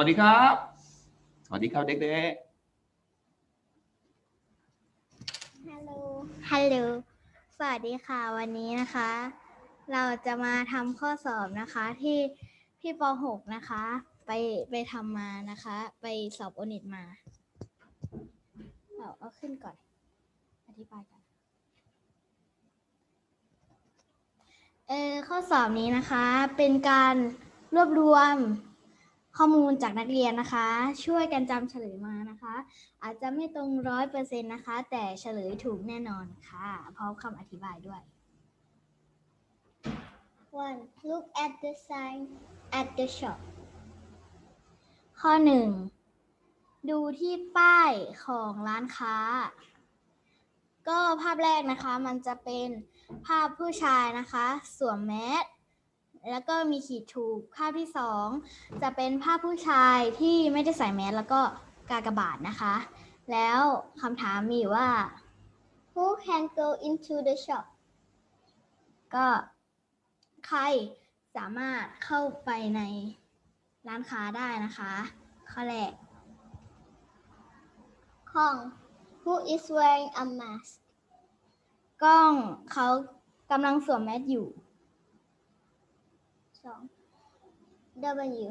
วัสดีครับ สวัสดีครับเด็กๆ ฮัลโหล ฮัลโหล สวัสดีค่ะวันนี้นะคะ เราจะมาทำข้อสอบนะคะที่พี่ป .6 นะคะ ไปไปทำมานะคะ ไปสอบโอนิตมา เอาเอาขึ้นก่อน อธิบายกันเออข้อสอบนี้นะคะเป็นการรวบรวม ข้อมูลจากนักเรียนนะคะ ช่วยกันจำเฉลยมานะคะ อาจจะไม่ตรงร้อยเปอร์เซ็นต์นะคะ แต่เฉลยถูกแน่นอนค่ะพร้อมคำอธิบายด้วย One look at the sign at the shop ข้อหนึ่งดูที่ป้ายของร้านค้า ก็ภาพแรกนะคะมันจะเป็นภาพผู้ชายนะคะ สวมแมส แล้วก็มีขีดถูกภาพที่สองจะเป็นภาพผู้ชายที่ไม่ได้ใส่แมสแล้วก็กากบาทนะคะ แล้วคำถามมีว่า Who can go into the shop ก็ใครสามารถเข้าไปในร้านค้าได้นะคะข้อแรกข้อง Who is wearing a mask กล้องเขากำลังสวมแมสอยู่ สอง W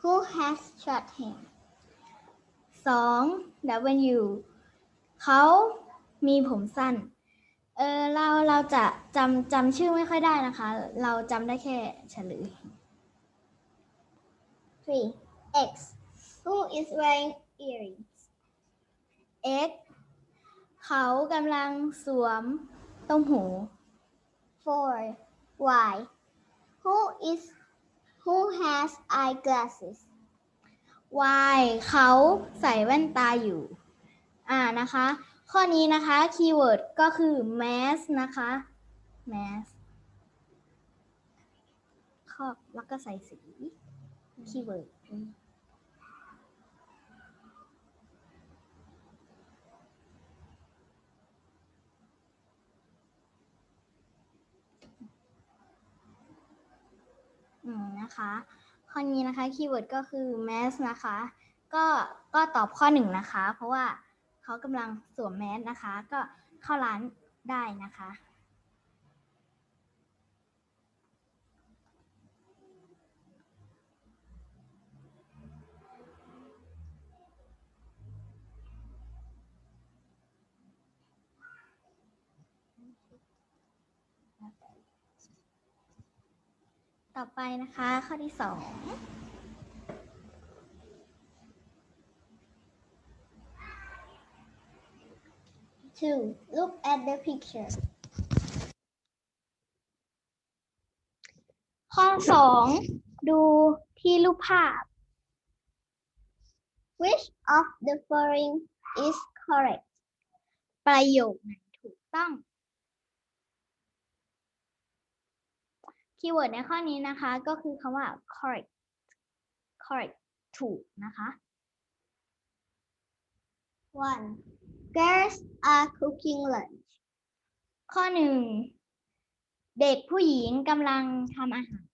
Who has short hair สอง W เขามีผมสั้น เออเราเราจะจำจำชื่อไม่ค่อยได้นะคะ เราจำได้แค่เฉลย three X Who is wearing earrings X เขากำลังสวมต้มหู four Y Who is Who has eyeglasses why เขาใส่แว่นตาอยู่ อ่านะคะ ข้อนี้นะคะคีย์เวิร์ดก็คือ mask นะคะ mask ครอบแล้วก็ใส่สีคีย์เวิร์ด อืมนะคะข้อนี้นะคะคีย์เวิร์ดก็คือ mask นะคะ ก็ก็ตอบข้อหนึ่งนะคะ เพราะว่าเขากำลังสวมแมสนะคะ ก็เข้าร้านได้นะคะ ต่อไปนะคะ ข้อที่สอง Two, look at the picture. ข้อสองดูที่รูปภาพ Which of the following is correct ประโยคไหนถูกต้อง คีย์เวิร์ดในข้อนี้นะคะ ก็คือคำว่า correct correct ถูกนะคะ one girls are cooking lunch ข้อหนึ่งเด็กผู้หญิงกำลังทำอาหาร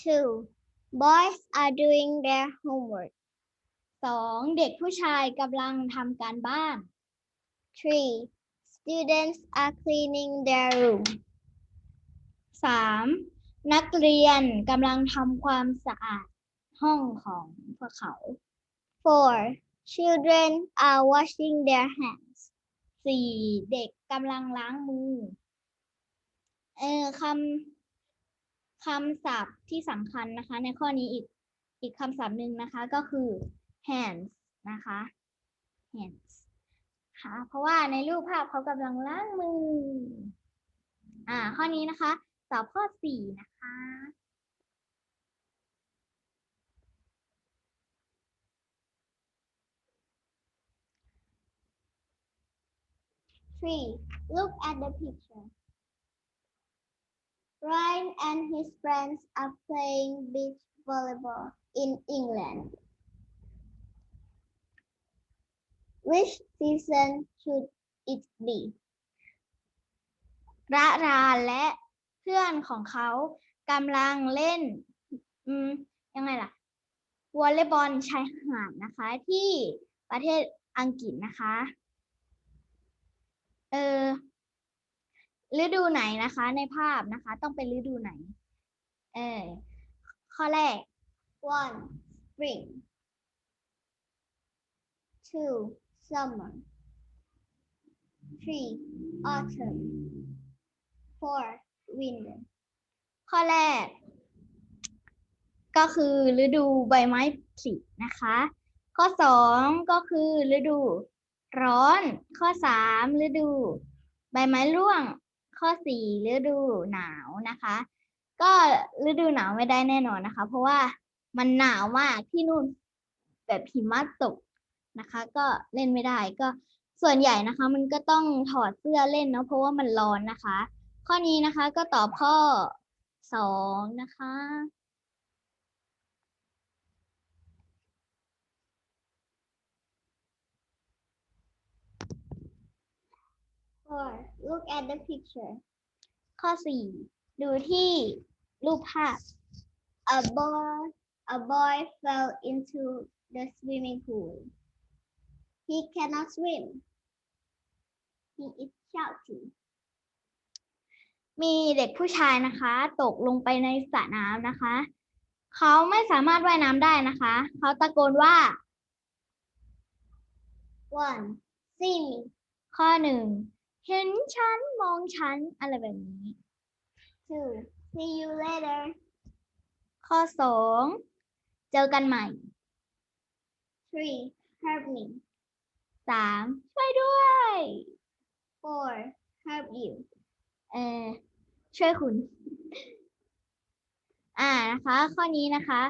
two boys are doing their homework สองเด็กผู้ชายกำลังทำการบ้าน three students are cleaning their room สามนักเรียนกำลังทำความสะอาดห้องของพวกเขา four children are washing their hands สี่เด็กกำลังล้างมือ เออคำคำศัพท์ที่สำคัญนะคะ ในข้อนี้อีกอีกคำศัพท์หนึ่งนะคะก็คือ hands นะคะ hands ค่ะ เพราะว่าในรูปภาพเขากำลังล้างมือ อ่า ข้อนี้นะคะ ตอบข้อสี่นะคะ Three, look at the picture. Ryan and his friends are playing beach volleyball in England. Which season should it be? ระราและ เพื่อนของเขากำลังเล่นยังไงล่ะวอลเลย์บอลชายหาดนะคะ ที่ประเทศอังกฤษนะคะ เออฤดูไหนนะคะ ในภาพนะคะ ต้องเป็นฤดูไหน เออข้อแรก one spring two summer three autumn four winter ข้อแรก ก็คือฤดูใบไม้ผลินะคะ ข้อสองก็คือฤดูร้อน ข้อสามฤดู ใบไม้ร่วง ข้อสี่ฤดูหนาวนะคะ ก็ฤดูหนาวไม่ได้แน่นอนนะคะ เพราะว่ามันหนาวมากที่นู่นแบบหิมะตกนะคะ ก็เล่นไม่ได้ก็ส่วนใหญ่นะคะ มันก็ต้องถอดเสื้อเล่นเนาะเพราะว่ามันร้อนนะคะ ข้อนี้นะคะก็ตอบข้อสองนะคะ Four. Look at the picture. ข้อสี่ดูที่รูปภาพ A boy a boy fell into the swimming pool. He cannot swim. He is shouting. มีเด็กผู้ชายนะคะ ตกลงไปในสระน้ำนะคะ เขาไม่สามารถว่ายน้ำได้นะคะ เขาตะโกนว่า one see me ข้อหนึ่งเห็นฉันมองฉันอะไรแบบนี้ two see you later ข้อสองเจอกันใหม่ three help me สามช่วยด้วย four help you เออ ช่วยคุณ อ่านะคะ ข้อนี้นะคะ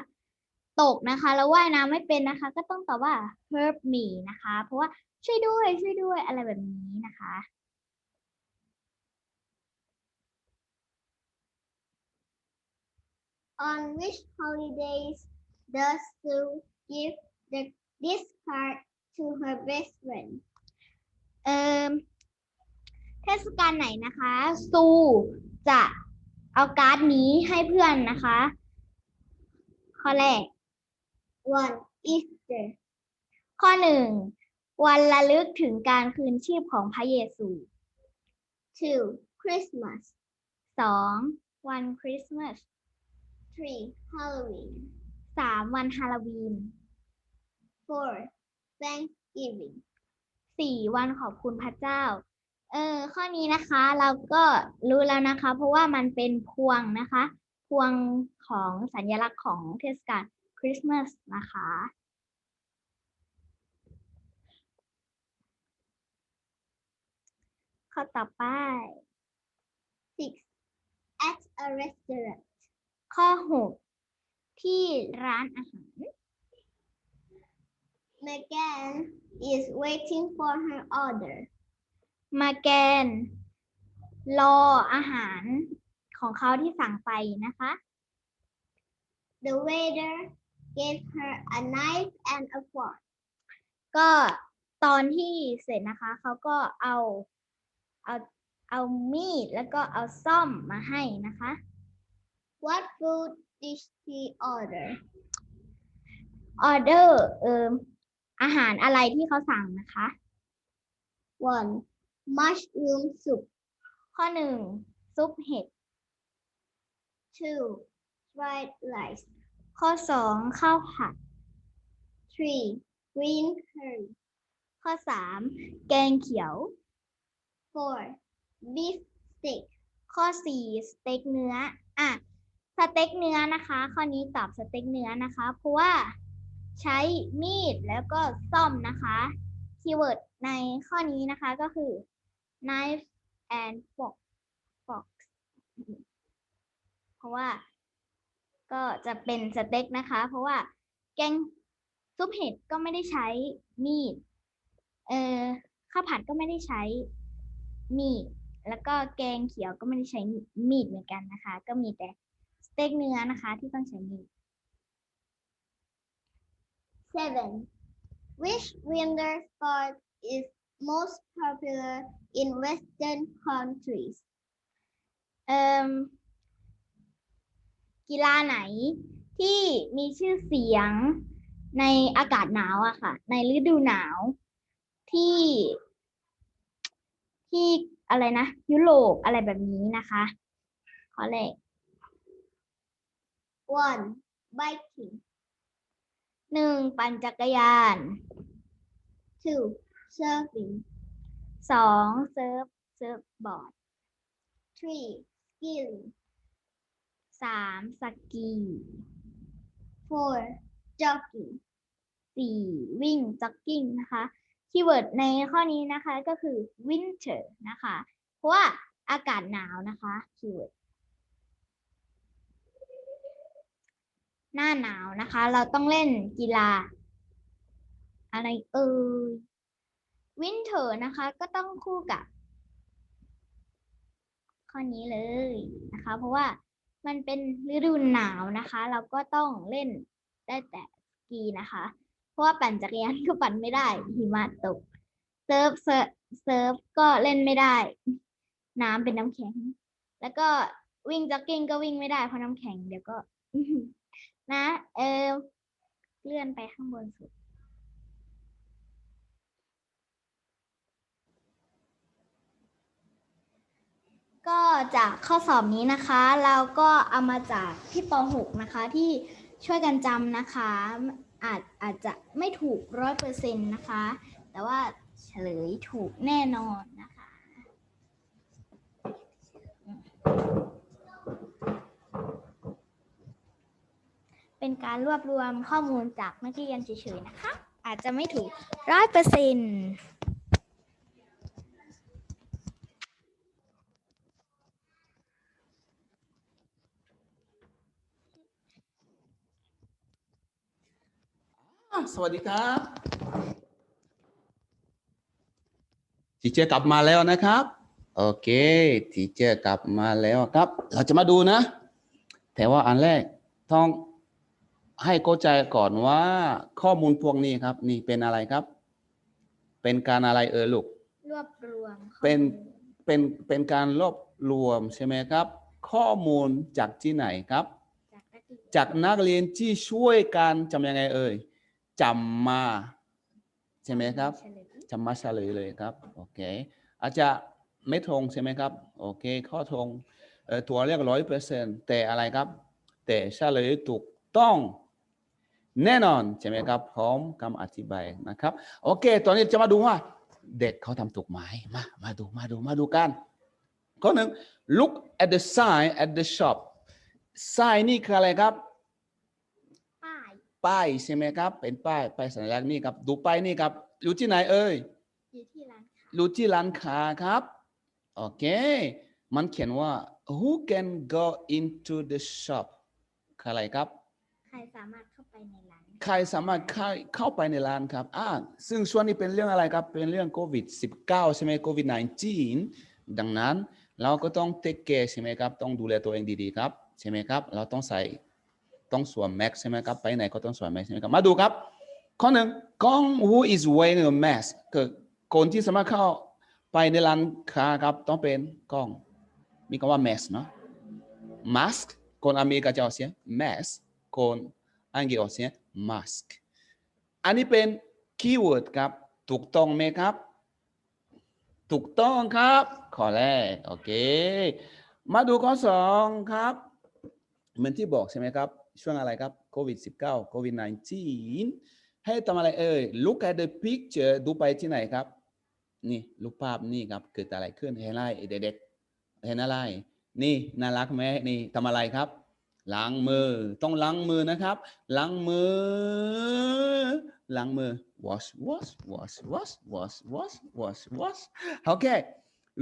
ตกนะคะ แล้วว่ายน้ำไม่เป็นนะคะ ก็ต้องตอบว่า help me นะคะ เพราะว่าช่วยด้วย ช่วยด้วย อะไรแบบนี้นะคะ On which holidays does Sue give the this card to her best friend เอ่อเทศกาลไหนนะคะ ซู จะเอาการ์ดนี้ให้เพื่อนนะคะ ข้อแรก one Easter ข้อหนึ่งวันระลึกถึงการคืนชีพของพระเยซู two Christmas สองวันคริสต์มาส three Halloween สามวันฮาโลวีน four Thanksgiving สี่วันขอบคุณพระเจ้า เออข้อนี้นะคะเราก็รู้แล้วนะคะ เพราะว่ามันเป็นพวงนะคะ พวงของสัญลักษณ์ของเทศกาลคริสต์มาสนะคะ ข้อต่อไป six at a restaurant ข้อหกที่ร้านอาหาร Megan is waiting for her order มาแกน รออาหารของเขาที่สั่งไปนะคะ The waiter gave her a knife and a fork ก็ตอนที่เสร็จนะคะ เขาก็เอาเอาเอามีดแล้วก็เอาซ่อมมาให้นะคะ What food did she order order เอ่มอาหารอะไรที่เขาสั่งนะคะ one mushroom soup ข้อหนึ่งซุปเห็ด two fried rice ข้อสองข้าวผัด three green curry ข้อสามแกงเขียว four beef steak ข้อสี่สเต็กเนื้อ อะ สเต็กเนื้อนะคะ ข้อนี้ตอบสเต็กเนื้อนะคะ เพราะว่าใช้มีดแล้วก็ซ่อมนะคะ คีย์เวิร์ดในข้อนี้นะคะก็คือ knife and fork fork เพราะว่าก็จะเป็นสเต็กนะคะ เพราะว่าแกงซุปเห็ดก็ไม่ได้ใช้มีด เออข้าวผัดก็ไม่ได้ใช้มีด แล้วก็แกงเขียวก็ไม่ได้ใช้มีดเหมือนกันนะคะ ก็มีแต่สเต็กเนื้อนะคะที่ต้องใช้มีด seven which winter sport is most popular in western countries เอ่มกีฬาไหนที่มีชื่อเสียงในอากาศหนาวอะค่ะ ในฤดูหนาวที่ที่อะไรนะ ยุโรปอะไรแบบนี้นะคะข้อแรก one biking หนึ่งปั่นจักรยาน two surfing สองเซิร์ฟเซิร์ฟบอร์ด three skiing สามสกี four jogging สี่วิ่ง jogging นะคะคีย์เวิร์ดในข้อนี้นะคะก็คือ winter นะคะ เพราะว่าอากาศหนาวนะคะคีย์เวิร์ดหน้าหนาวนะคะ เราต้องเล่นกีฬา อะไรเอ่ย winter นะคะ ก็ต้องคู่กับ ข้อนี้เลยนะคะ เพราะว่ามันเป็นฤดูหนาวนะคะ เราก็ต้องเล่นได้แต่สกีนะคะ เพราะว่าปั่นจักรยานก็ปั่นไม่ได้หิมะตกเซิร์ฟเซิร์ฟก็เล่นไม่ได้ น้ำเป็นน้ำแข็ง แล้วก็วิ่งจ็อกกิ้งก็วิ่งไม่ได้เพราะน้ำแข็งเดี๋ยวก็นะ เออเลื่อนไปข้างบนสุด ก็จากข้อสอบนี้นะคะ เราก็เอามาจากที่ป .6 นะคะที่ช่วยกันจำนะคะ อาจอาจจะไม่ถูกร้อยเปอร์เซ็นต์นะคะ แต่ว่าเฉลยถูกแน่นอนนะคะ เป็นการรวบรวมข้อมูลจากนักเรียนเฉยๆนะคะ อาจจะไม่ถูกร้อยเปอร์เซ็นต์ สวัสดีครับทีเจอร์กลับมาแล้วนะครับ โอเคทีเจอร์กลับมาแล้วครับ เราจะมาดูนะ แต่ว่าอันแรกต้องให้เข้าใจก่อนว่าข้อมูลพวกนี้ครับ นี่เป็นอะไรครับ เป็นการอะไรเออลูกรวบรวมข้อเป็นมูลเป็นเป็นการรวบรวมใช่ไหมครับ ข้อมูลจากที่ไหนครับ จากนักเรียนจากนักเรียนที่ช่วยกันจำยังไงเอ่ย จำมาใช่ไหมครับเฉลยจำมาเฉลยเลยครับโอเคอาจจะไม่ตรงใช่ไหมครับโอเคข้อตรงเอ่อตัวเรียกร้อยเปอร์เซ็นต์แต่อะไรครับ แต่เฉลยถูกต้องแน่นอนใช่ไหมครับพร้อมคำอธิบายนะครับโอเค ตอนนี้จะมาดูว่า เด็กเขาทำถูกไหมมามาดูมาดูมาดูกันข้อหนึ่ง look at the sign at the shop sign นี่คืออะไรครับ ป้ายป้ายใช่ไหมครับ เป็นป้ายป้ายสัญลักษณ์นี่ครับ ดูป้ายนี่ครับ อยู่ที่ไหนเอ่ย อยู่ที่ร้านค้าอยู่ที่ร้านค้าครับ โอเค มันเขียนว่า who can go into the shop คืออะไรครับ ใครสามารถเข้าไปในร้าน ใครสามารถเข้าเข้าไปในร้านครับ อ่า ซึ่งช่วงนี้เป็นเรื่องอะไรครับ เป็นเรื่องโควิด -19 ใช่ไหมโควิด -19 ดังนั้นเราก็ต้อง take care ใช่ไหมครับ ต้องดูแลตัวเองดีๆครับ ใช่ไหมครับ เราต้องใส่ ต้องสวมแมสใช่ไหมครับ ไปไหนก็ต้องสวมแมสใช่ไหมครับ มาดูครับ ข้อหนึ่งกล้อง who is wearing a mask คือคนที่สามารถเข้าไปในร้านค้าครับ ต้องเป็นกล้อง มีคำว่า mask เนาะ mask คนอเมริกาจะออกเสียง mask คนอังกฤษออกเสียง mask อันนี้เป็นคีย์เวิร์ดครับ ถูกต้องไหมครับ ถูกต้องครับ ข้อแรก โอเค มาดูข้อสองครับ เหมือนที่บอกใช่ไหมครับ ช่วงอะไรครับโควิด -19 โควิด -19 ให้ทำอะไรเอ่ย look at the picture ดูไปที่ไหนครับ นี่รูปภาพนี่ครับเกิดอะไรขึ้นเห็นอะไรเด็กๆเห็นอะไร นี่น่ารักไหมนี่ทำอะไรครับล้างมือ ต้องล้างมือนะครับล้างมือล้างมือ wash wash wash wash wash wash wash wash okay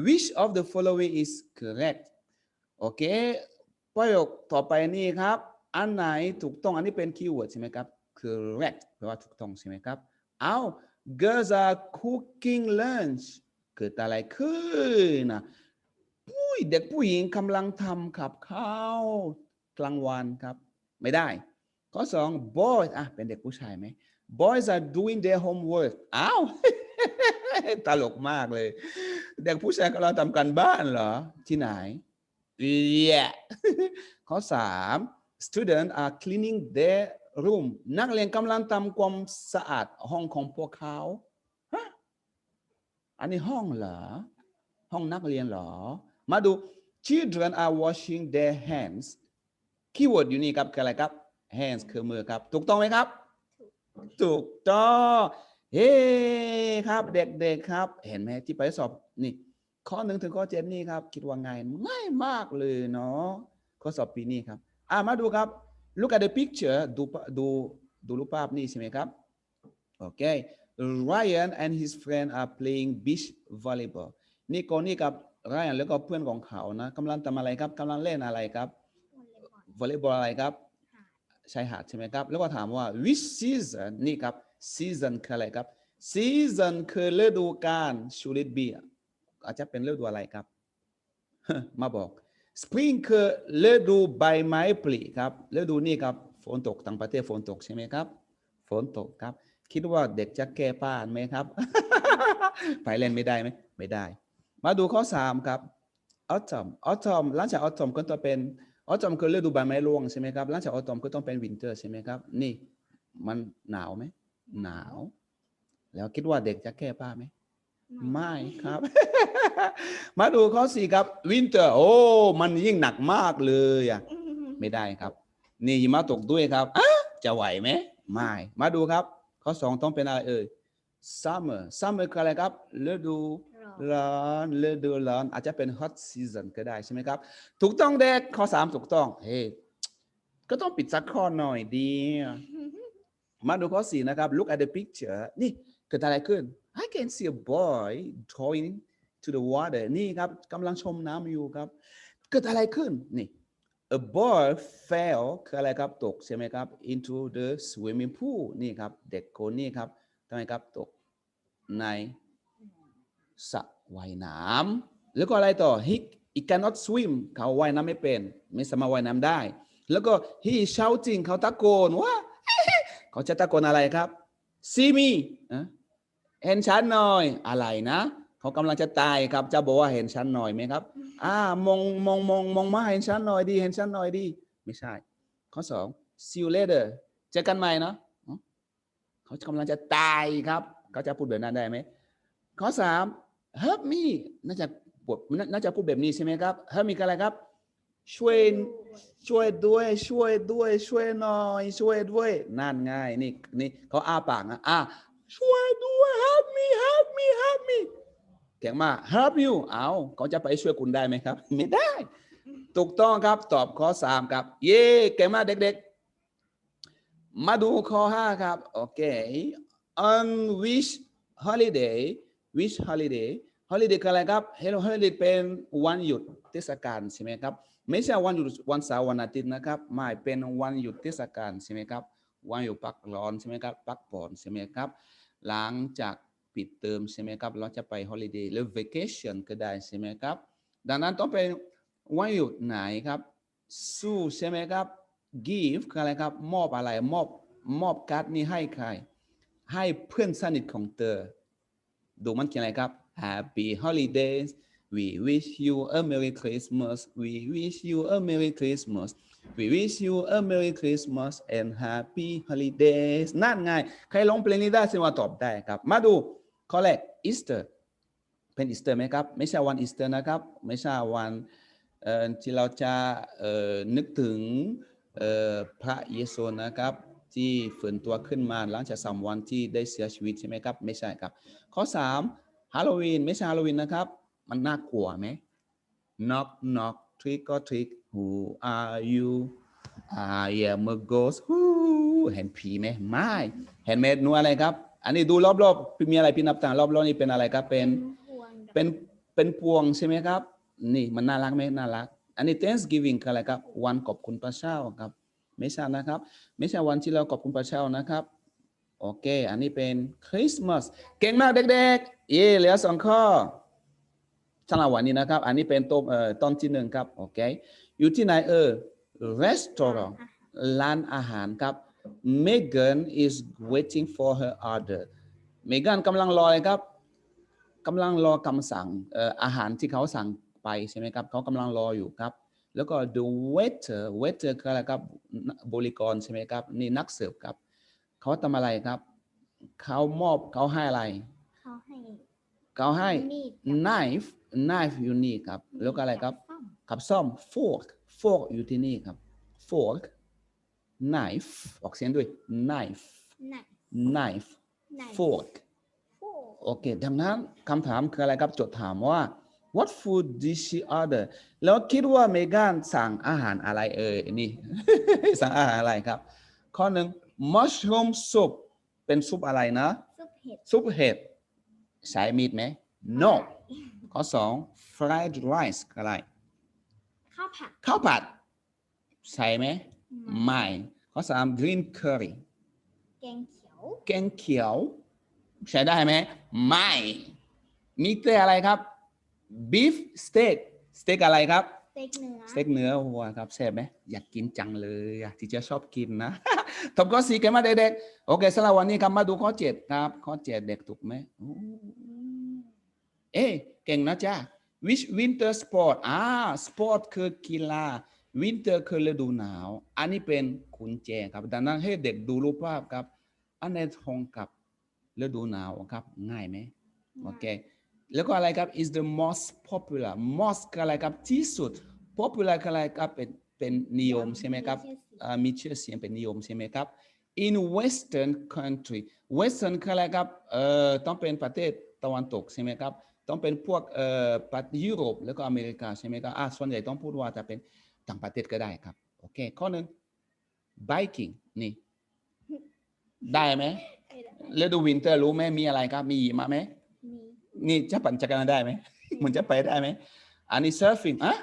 which of the following is correct โอเคประโยคต่อไปนี่ครับ อันไหนถูกต้องอันนี้เป็นคีย์เวิร์ดใช่ไหมครับ correct แปลว่าถูกต้องใช่ไหมครับ เอา girls are cooking lunch เกิดอะไรขึ้นนะผู้เด็กผู้หญิงกำลังทำกับข้าวกลางวันครับ ไม่ได้ ข้อสอง boys อะเป็นเด็กผู้ชายไหม boys are doing their homework อ้าวตลกมากเลย เด็กผู้ชายกำลังทำการบ้านเหรอ ที่ไหน yeah ข้อสาม students are cleaning their room นักเรียนกำลังทำความสะอาดห้องของพวกเขาฮะอันนี้ห้องเหรอ ห้องนักเรียนเหรอ มาดู children are washing their hands คีย์เวิร์ดอยู่นี่ครับคืออะไรครับ hands คือมือครับ ถูกต้องไหมครับ ถูกต้องเฮ้ครับเด็กๆครับ เห็นไหมที่ไปสอบนี่ ข้อหนึ่งถึงข้อเจ็ดนี่ครับ คิดว่าง่ายง่ายมากเลยเนาะข้อสอบปีนี้ครับ อ่ามาดูครับ look at the picture ดูปะดูดูรูปภาพนี่ใช่ไหมครับโอเค Ryan and his friend are playing beach volleyball นี่คนนี้กับ Ryan แล้วก็เพื่อนของเขานะกำลังทำอะไรครับกำลังเล่นอะไรครับวอลเลย์บอลอะไรครับชายหาดใช่ไหมครับ แล้วก็ถามว่า which season นี่ครับ season คืออะไรครับ season คือฤดูกาล should it be อาจจะเป็นฤดูอะไรครับ มาบอก spring คือฤดูใบไม้ผลิครับฤดูนี้ครับฝนตกต่างประเทศฝนตกใช่ไหมครับ ฝนตกครับ คิดว่าเด็กจะแก้ป้านไหมครับ ไปเล่นไม่ได้ไหมไม่ได้ มาดูข้อ 3 ครับ autumn autumn หลังจาก autumn ก็ต้องเป็น autumn คือฤดูใบไม้ร่วงใช่ไหมครับหลังจาก autumn ก็ต้องเป็น winter ใช่ไหมครับ นี่มันหนาวไหมหนาว แล้วคิดว่าเด็กจะแก้ผ้าไหม ไม่ครับ มาดูข้อสี่ครับ winter โอ้มันยิ่งหนักมากเลยอะไม่ได้ครับ นี่หิมะตกด้วยครับอะจะไหวไหมไม่ มาดูครับ ข้อสองต้องเป็นอะไรเอ่ย summer summer คืออะไรครับฤดูร้อนฤดูร้อนอาจจะเป็น hot season ก็ได้ใช่ไหมครับ ถูกต้องเด็กข้อสามถูกต้อง เฮ้ก็ต้องปิดสักข้อหน่อยดีอะมาดูข้อสี่นะครับ look at the picture นี่เกิดอะไรขึ้น I can see a boy drawing to the water นี่ครับกำลังชมน้ำอยู่ครับ เกิดอะไรขึ้นนี่ a boy fell คืออะไรครับตกใช่ไหมครับ into the swimming pool นี่ครับเด็กคนนี้ครับทำไมครับตกในสระว่ายน้ำแล้วก็อะไรต่อ he he cannot swim เขาว่ายน้ำไม่เป็น ไม่สามารถว่ายน้ำได้ แล้วก็ he shouting เขาตะโกนว่าเขาจะตะโกนอะไรครับ see me อะ เห็นฉันหน่อยอะไรนะเขากำลังจะตายครับจะบอกว่าเห็นฉันหน่อยไหมครับ อ่ามองมองมองมองมาเห็นฉันหน่อยดี เห็นฉันหน่อยดี ไม่ใช่ ข้อสอง see you later เจอกันใหม่เนาะอ๋อเขากำลังจะตายครับเขาจะพูดแบบนั้นได้ไหมข้อสาม help me น่าจะพูดน่าน่าจะพูดแบบนี้ใช่ไหมครับ help me คืออะไรครับ ช่วยช่วยด้วย ช่วยด้วย ช่วยหน่อย ช่วยด้วยนั่นไง่ายนี่นี่เขาอ้าปากนะอะช่วยด้วย help me help me help me เก่งมาก help you เอาเขาจะไปช่วยคุณได้ไหมครับ ไม่ได้ ถูกต้องครับตอบข้อ 3 ครับ เย่เก่งมากเด็กๆ มาดูข้อ 5 ครับ โอเค on which holiday which holiday holiday คืออะไรครับ Hello holiday เป็นวันหยุดเทศกาลใช่ไหมครับ ไม่ใช่วันหยุดวันเสาร์วันอาทิตย์นะครับ ไม่เป็นวันหยุดเทศกาลใช่ไหมครับ วันหยุดพักร้อนใช่ไหมครับ พักผ่อนใช่ไหมครับ หลังจาก ปิดเทอมใช่ไหมครับ เราจะไป holiday หรือ vacation ก็ได้ใช่ไหมครับ ดังนั้นต้องเป็นวันหยุดไหนครับสู้ใช่ไหมครับ give คืออะไรครับ มอบอะไรมอบมอบการ์ดนี้ให้ใคร ให้เพื่อนสนิทของเธอ ดูมันเขียนอะไรครับ Happy holidays we wish you a merry Christmas we wish you a merry Christmas we wish you a merry Christmas and happy holidays นั่นไง ใครร้องเพลงนี้ได้สดงว่าตอบได้ครับ มาดู ข้อแรก Easter เป็นอีสเตอร์ไหมครับ ไม่ใช่วันอีสเตอร์นะครับ ไม่ใช่วันที่เราจะนึกถึงพระเยซูนะครับ ที่ฝืนตัวขึ้นมาหลังจากสามวันที่ได้เสียชีวิตใช่ไหมครับ ไม่ใช่ครับ ข้อสามฮาโลวีนไม่ใช่ฮาโลวีนนะครับ มันน่ากลัวไหม knock knock trick or trick who are you I am a ghost who เห็นผีไหมไม่ เห็นไหมหนูอะไรครับ อันนี้ดูรอบๆมีอะไรพี่นับต่างรอบๆนี่เป็นอะไรครับเป็นเป็นเป็นพวงใช่ไหมครับ นี่มันน่ารักไหมน่ารัก อันนี้ Thanksgiving คืออะไรครับวันขอบคุณพระเจ้าครับไม่ใช่นะครับ ไม่ใช่วันที่เราขอบคุณพระเจ้านะครับโอเค อันนี้เป็นคริสต์มาสเก่งมากเด็กๆ เย่เหลือสองข้อสำหรับวันนี้นะครับ อันนี้เป็นต้นเอ่อตอนที่หนึ่งครับ โอเค อยู่ที่ไหนเออ restaurant ร้านอาหารครับ Megan is waiting for her order Megan กำลังรออะไรครับกำลังรอคำสั่งเอ่ออาหารที่เขาสั่งไปใช่ไหมครับเขากำลังรออยู่ครับ แล้วก็ the waiter waiter คืออะไรครับนบริกรใช่ไหมครับนี่นักเสิร์ฟครับเขาทำอะไรครับเขามอบเขาให้อะไรเขาให้เขาให้มีด knife knife อยู่นี่ครับแล้วก็อะไรครับกับซ่อม fork fork อยู่ที่นี่ครับ fork knife ออกเสียงด้วย knife หนัก knife หนัก fork โอ้โอเค ดังนั้นคำถามคืออะไรครับจดถามว่า what food did she order แล้วคิดว่าเมแกนสั่งอาหารอะไรเอ่ยนี่ สั่งอาหารอะไรครับ ข้อหนึ่ง mushroom soup เป็นซุปอะไรนะ ซุปเห็ดซุปเห็ดใส่มีดไหม no ข้อสอง fried rice คืออะไร ข้าวผัด ข้าวผัด ใส่ไหม ไม่ข้อสาม green curry แกงเขียว แกงเขียว ใช้ได้ไหม ไม่มีแต่อะไรครับ beef steak สเต็กอะไรครับ สเต็กเนื้อสเต็กเนื้อวัวครับแซ่บไหมอยากกินจังเลยอะที่จะชอบกินนะ ทบข้อสี่กันมาเด็กๆโอเคสำหรับวันนี้ครับมาดูข้อเจ็ดครับ ข้อเจ็ดเด็กถูกไหมโอ้เอ๊ะเก่งนะจ๊ะ which winter sport อ่า sport คือกีฬา winter คือฤดูหนาว อันนี้เป็นกุญแจครับ ดังนั้นให้เด็กดูรูปภาพครับ อันไหนตรงกับฤดูหนาวครับ ง่ายไหมโอเค แล้วก็อะไรครับ is the most popular most คืออะไรครับที่สุด popular คืออะไรครับเป็นเป็นนิยมใช่ไหมครับมีชื่อเสียงเป็นนิยมใช่ไหมครับ in western country western คืออะไรครับเอ่อต้องเป็นประเทศตะวันตกใช่ไหมครับ ต้องเป็นพวกเอ่อประเทศยุโรปแล้วก็อเมริกาใช่ไหมครับอ่าส่วนใหญ่ต้องพูดว่าจะเป็น ต่างประเทศก็ได้ครับ โอเค ข้อหนึ่ง biking นี่ ได้ไหมฤดูวินเตอร์รู้ไหมมีอะไรครับ มีหิมะไหมมีนี่จะปั่นจักรยานได้ไหมมันจะไปได้ไหม อันนี้ surfing อะ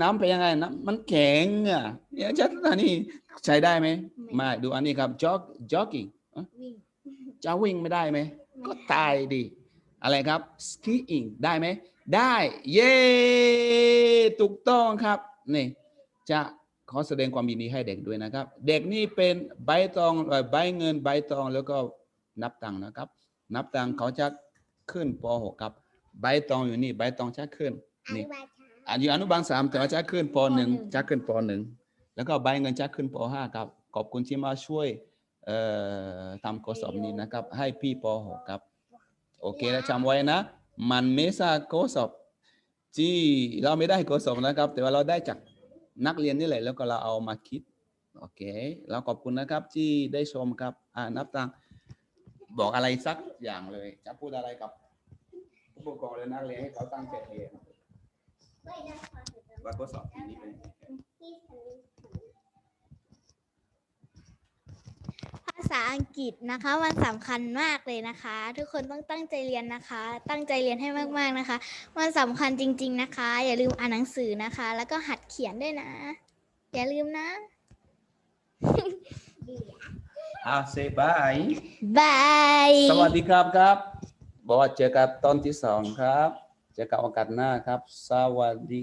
น้ำไปยังไงน้ำมันแข็งอะเนี่ยจะอันนี้ใช้ได้ไหมไม่ดูอันนี้ครับ jog jogging อะวิ่งจะวิ่งไม่ได้ไหม ก็ตายดิ อะไรครับ skiing ได้ไหม ได้ เย้ถูกต้องครับ นี่จะขอแสดงความยินดีให้เด็กด้วยนะครับ เด็กนี่เป็นใบตองเอ่อใบเงินใบตองแล้วก็นับตังค์นะครับ นับตังค์เขาจะขึ้นป .6 ครับ ใบตองอยู่นี่ใบตองจะขึ้นนี่อายุอนุบาลสามแต่ว่าจะขึ้นปหนึ่งจะขึ้นปหนึ่งแล้วก็ใบเงินจะขึ้นปห้าครับขอบคุณที่มาช่วยเอ่อทำข้อสอบนี้นะครับ ให้พี่ปหกครับ โอเคแล้วจำไว้นะ มันไม่ใช่ข้อสอบ ที่เราไม่ได้ข้อสอบนะครับ แต่ว่าเราได้จากนักเรียนนี่แหละ แล้วก็เราเอามาคิด โอเค เราขอบคุณนะครับที่ได้ชมครับ อ่านับตังบอกอะไรสักอย่างเลย จะพูดอะไรกับผู้ปกครองและนักเรียนให้เขาตั้งใจเรียนว่าข้อสอบปีนี้เป็นยังไง ภา ษาอังกฤษนะคะ มันสำคัญมากเลยนะคะ ทุกคนต้องตั้งใจเรียนนะคะ ตั้งใจเรียนให้มากๆนะคะ มันสำคัญจริง ๆนะคะ อย่าลืมอ่านหนังสือนะคะ แล้วก็หัดเขียนด้วยนะ อย่าลืมนะ อ่าเซบายบายสวัสดีครับครับบอกว่าเจอกันตอนที่สองครับ เจอกันโอกาสหน้าครับ สวัสดี